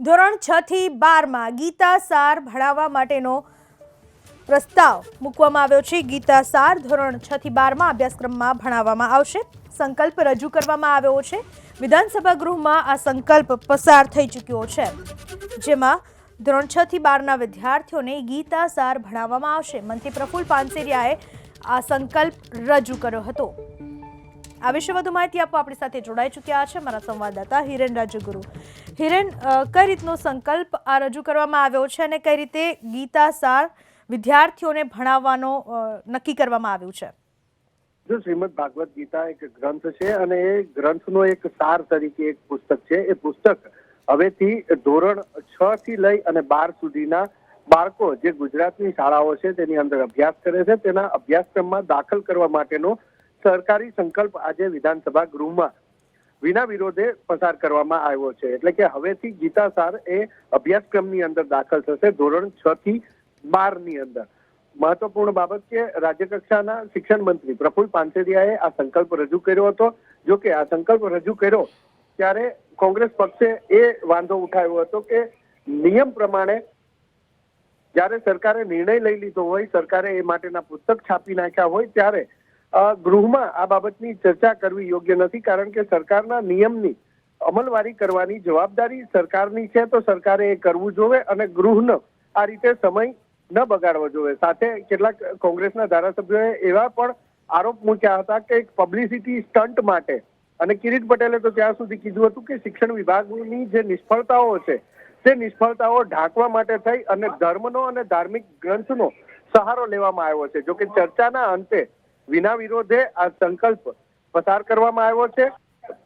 ધોરણ છ થી બારમાં ગીતા સાર ભણાવવા માટેનો પ્રસ્તાવ મૂકવામાં આવ્યો છે. ગીતા સાર ધોરણ છ થી બારમાં અભ્યાસક્રમમાં ભણાવવામાં આવશે. સંકલ્પ રજૂ કરવામાં આવ્યો છે. વિધાનસભા ગૃહમાં આ સંકલ્પ પસાર થઈ ચૂક્યો છે. જેમાં ધોરણ છ થી બારના વિદ્યાર્થીઓને ગીતા સાર ભણાવવામાં આવશે. મંત્રી પ્રફુલ પાનસેરિયાએ આ સંકલ્પ રજૂ કર્યો હતો. આ વિશે વધુ માહિતી આપવા આપણી સાથે જોડાઈ ચૂક્યા છે મારા સંવાદદાતા હિરેન રાજગુરુ. હિરેન કઈ રીતનો સંકલ્પ આ રજૂ કરવામાં આવ્યો છે અને કઈ રીતે ગીતા સાર વિદ્યાર્થીઓને ભણાવવાનો નક્કી કરવામાં આવ્યું છે? જો શ્રીમદ ભાગવત ગીતા એક ગ્રંથ છે અને એ ગ્રંથનો એક સાર તરીકે એક પુસ્તક છે. એ પુસ્તક હવેથી ધોરણ છ થી લઈ અને બાર સુધીના બાળકો જે ગુજરાતની શાળાઓ છે તેની અંદર અભ્યાસ કરે છે, તેના અભ્યાસક્રમમાં દાખલ કરવા માટેનો સરકારી સંકલ્પ આજે વિધાનસભા ગૃહમાં વિના વિરોધે પસાર કરવામાં આવ્યો છે. એટલે કે હવેથી ગીતા સાર એ અભ્યાસક્રમની અંદર દાખલ થશે ધોરણ છ થી બારની અંદર. મહત્વપૂર્ણ બાબત કે રાજ્ય કક્ષાના શિક્ષણ મંત્રી પ્રફુલ પાનસેરિયાએ આ સંકલ્પ રજૂ કર્યો હતો. જો કે આ સંકલ્પ રજૂ કર્યો ત્યારે કોંગ્રેસ પક્ષે એ વાંધો ઉઠાવ્યો હતો કે નિયમ પ્રમાણે જ્યારે સરકારે નિર્ણય લઈ લીધો હોય, સરકારે એ માટેના પુસ્તક છાપી નાખ્યા હોય, ત્યારે ગૃહમાં આ બાબતની ચર્ચા કરવી યોગ્ય નથી, કારણ કે સરકારના નિયમની અમલવારી કરવાની જવાબદારી સરકારની છે, તો સરકારે એ કરવું જોવે અને ગૃહનો આ રીતે સમય ન બગાડવો જોવે. સાથે કેટલાક કોંગ્રેસના ધારાસભ્યોએ એવા પણ આરોપ મૂક્યા હતા કે એક પબ્લિસિટી સ્ટન્ટ માટે, અને કિરીટ પટેલે તો ત્યાં સુધી કીધું હતું કે શિક્ષણ વિભાગની જે નિષ્ફળતાઓ છે, તે નિષ્ફળતાઓ ઢાંકવા માટે થઈ અને ધર્મનો અને ધાર્મિક ગ્રંથનો સહારો લેવામાં આવ્યો છે. જોકે ચર્ચાના અંતે વિના વિરોધે આ સંકલ્પ પસાર કરવામાં આવ્યો છે.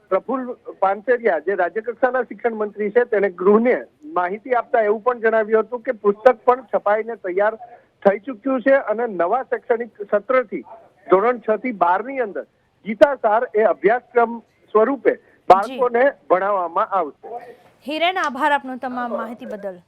પ્રફુલ્લ પાનસેરિયા જે રાજ્ય કક્ષાના શિક્ષણ મંત્રી છે તેને ગૃહને માહિતી આપતા એવું પણ જણાવ્યું હતું કે પુસ્તક પણ છપાઈને તૈયાર થઈ ચૂક્યું છે અને નવા શૈક્ષણિક સત્રથી ધોરણ છ થી બારની અંદર ગીતા સાર એ અભ્યાસક્રમ સ્વરૂપે બાળકોને ભણાવવામાં આવશે. હિરેન આભાર આપનો તમામ માહિતી બદલ.